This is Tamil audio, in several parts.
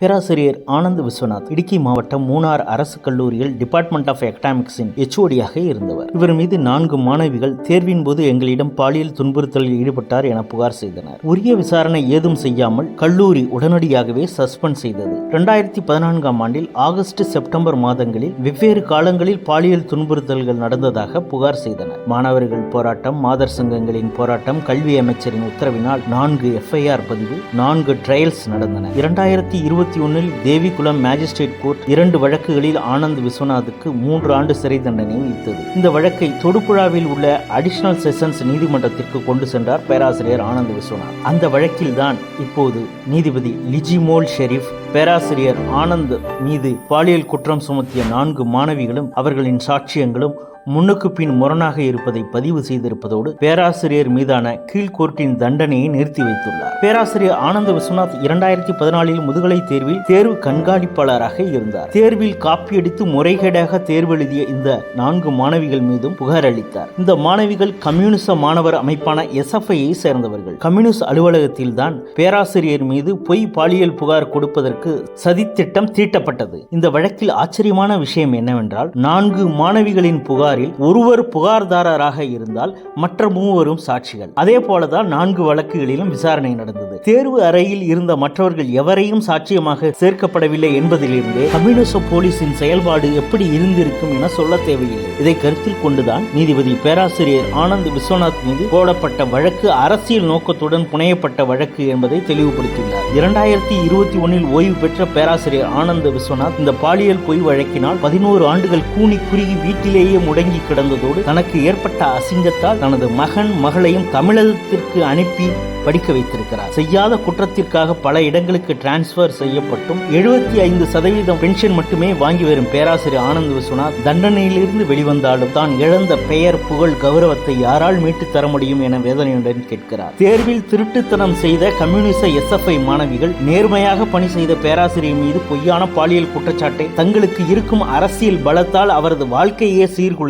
பேராசிரியர் ஆனந்த் விஸ்வநாத் இடுக்கி மாவட்டம் மூணார் அரசு கல்லூரியில் டிபார்ட்மெண்ட் ஆஃப் எக்கனாமிக்ஸின் எச்ஓடியாக இருந்தவர். இவர் மீது நான்கு மாணவிகள் தேர்வின் போது எங்களிடம் பாலியல் துன்புறுத்தலில் ஈடுபட்டார் என புகார் செய்தனர். உரிய விசாரணை ஏதும் செய்யாமல் கல்லூரி உடனடியாகவே சஸ்பெண்ட் செய்தது. இரண்டாயிரத்தி பதினான்காம் ஆண்டில் ஆகஸ்ட் செப்டம்பர் மாதங்களில் வெவ்வேறு காலங்களில் பாலியல் துன்புறுத்தல்கள் நடந்ததாக புகார் செய்தனர். மாணவர்கள் போராட்டம் மாதர் சங்கங்களின் போராட்டம் கல்வி அமைச்சரின் உத்தரவினால் நான்கு எஃப்ஐஆர் பதிவு நான்கு ட்ரையல்ஸ் நடந்தன. இரண்டாயிரத்தி இருபது இருபத்தி ஒன்றில் தேவிகுளம் மேஜிஸ்ட்ரேட் கோர்ட் இரண்டு வழக்குகளில் ஆனந்த் விஸ்வநாத்துக்கு மூன்று ஆண்டு சிறை தண்டனை விதித்தது. இந்த வழக்கை தொடுபுழாவில் உள்ள அடிஷனல் செஷன்ஸ் நீதிமன்றத்திற்கு கொண்டு சென்றார் பேராசிரியர் ஆனந்த் விஸ்வநாத். அந்த வழக்கில்தான் இப்போது நீதிபதி லிஜிமோல் ஷெரீப் பேராசிரியர் ஆனந்த் மீது பாலியல் குற்றம் சுமத்திய நான்கு மாணவிகளும் அவர்களின் சாட்சியங்களும் முன்னுக்கு பின் முரணாக இருப்பதை பதிவு செய்திருப்பதோடு பேராசிரியர் மீதான கீழ்கோர்ட்டின் தண்டனையை நிறுத்தி வைத்துள்ளார். பேராசிரியர் ஆனந்த விஸ்வநாத் இரண்டாயிரத்தி பதினாலில் முதுகலை தேர்வில் தேர்வு கண்காணிப்பாளராக இருந்தார். தேர்வில் காப்பியடித்து முறைகேடாக தேர்வு எழுதிய இந்த நான்கு மாணவிகள் மீதும் புகார் அளித்தார். இந்த மாணவிகள் கம்யூனிச மாணவர் அமைப்பான எஸ்எஃப்ஐயை சேர்ந்தவர்கள். கம்யூனிஸ்ட் அலுவலகத்தில் தான் பேராசிரியர் மீது பொய் பாலியல் புகார் கொடுப்பதற்கு சதித்திட்டம் தீட்டப்பட்டது. இந்த வழக்கில் ஆச்சரியமான விஷயம் என்னவென்றால் நான்கு மாணவிகளின் புகார் புகாரில் ஒருவர் புகார்தாரராக இருந்தால் மற்ற மூவரும் சாட்சிகள். அதே போலதான் நான்கு வழக்குகளிலும் விசாரணை நடந்தது. தேர்வு அறையில் இருந்த மற்றவர்கள் எவரையும் சாட்சியமாக சேர்க்கப்படவில்லை என்பதிலிருந்தே கம்யூனிச போலீசின் செயல்பாடு எப்படி இருந்திருக்கும் என சொல்ல தேவையில்லை. இதை கருத்தில் கொண்டுதான் நீதிபதி பேராசிரியர் ஆனந்த் விஸ்வநாத் மீது போடப்பட்ட வழக்கு அரசியல் நோக்கத்துடன் புனையப்பட்ட வழக்கு என்பதை தெளிவுபடுத்தியுள்ளார். இரண்டாயிரத்தி இருபத்தி ஒன்னில் ஓய்வு பெற்ற பேராசிரியர் ஆனந்த் விஸ்வநாத் இந்த பாலியல் பொய் வழக்கினால் பதினோரு ஆண்டுகள் கூனி குறுகி வீட்டிலேயே முடங்கி கிடந்ததோடு தனக்கு ஏற்பட்ட அசிங்கத்தால் தனது மகன் மகளையும் தமிழகத்திற்கு அனுப்பி படிக்க வைத்திருக்கிறார். செய்யாத குற்றத்திற்காக பல இடங்களுக்கு டிரான்ஸ்பர் செய்யப்பட்டும் எழுபத்தி ஐந்து சதவீதம் பென்ஷன் மட்டுமே வாங்கி வரும் பேராசிரியர் ஆனந்த் விஸ்வநாத் தண்டனையிலிருந்து வெளிவந்தாலும் தான் இழந்த பெயர் புகழ் கௌரவத்தை யாரால் மீட்டு தர முடியும் என வேதனையுடன் கேட்கிறார். தேர்வில் திருட்டுத்தனம் செய்த கம்யூனிச எஸ்எஃப்ஐ மாணவிகள் நேர்மையாக பணி செய்த பேராசிரியர் மீது பொய்யான பாலியல் குற்றச்சாட்டை தங்களுக்கு இருக்கும் அரசியல் பலத்தால் அவரது வாழ்க்கையே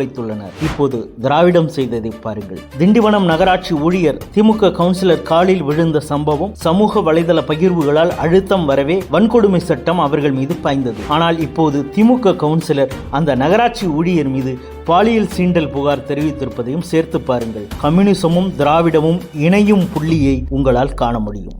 சீர்குலைத்துள்ளனர் இப்போது திராவிடம் செய்ததை பாருங்கள். திண்டிவனம் நகராட்சி ஊழியர் திமுக கவுன்சிலர் காலில் விழுந்த சம்பவம் சமூக வலைதள பகிர்வுகளால் அழுத்தம் வரவே வன்கொடுமை சட்டம் அவர்கள் மீது பாய்ந்தது. ஆனால் இப்போது திமுக கவுன்சிலர் அந்த நகராட்சி ஊழியர் மீது பாலியல் சீண்டல் புகார் தெரிவித்திருப்பதையும் சேர்த்து பாருங்கள். கம்யூனிசமும் திராவிடமும் இணையும் புள்ளியை உங்களால் காண முடியும்.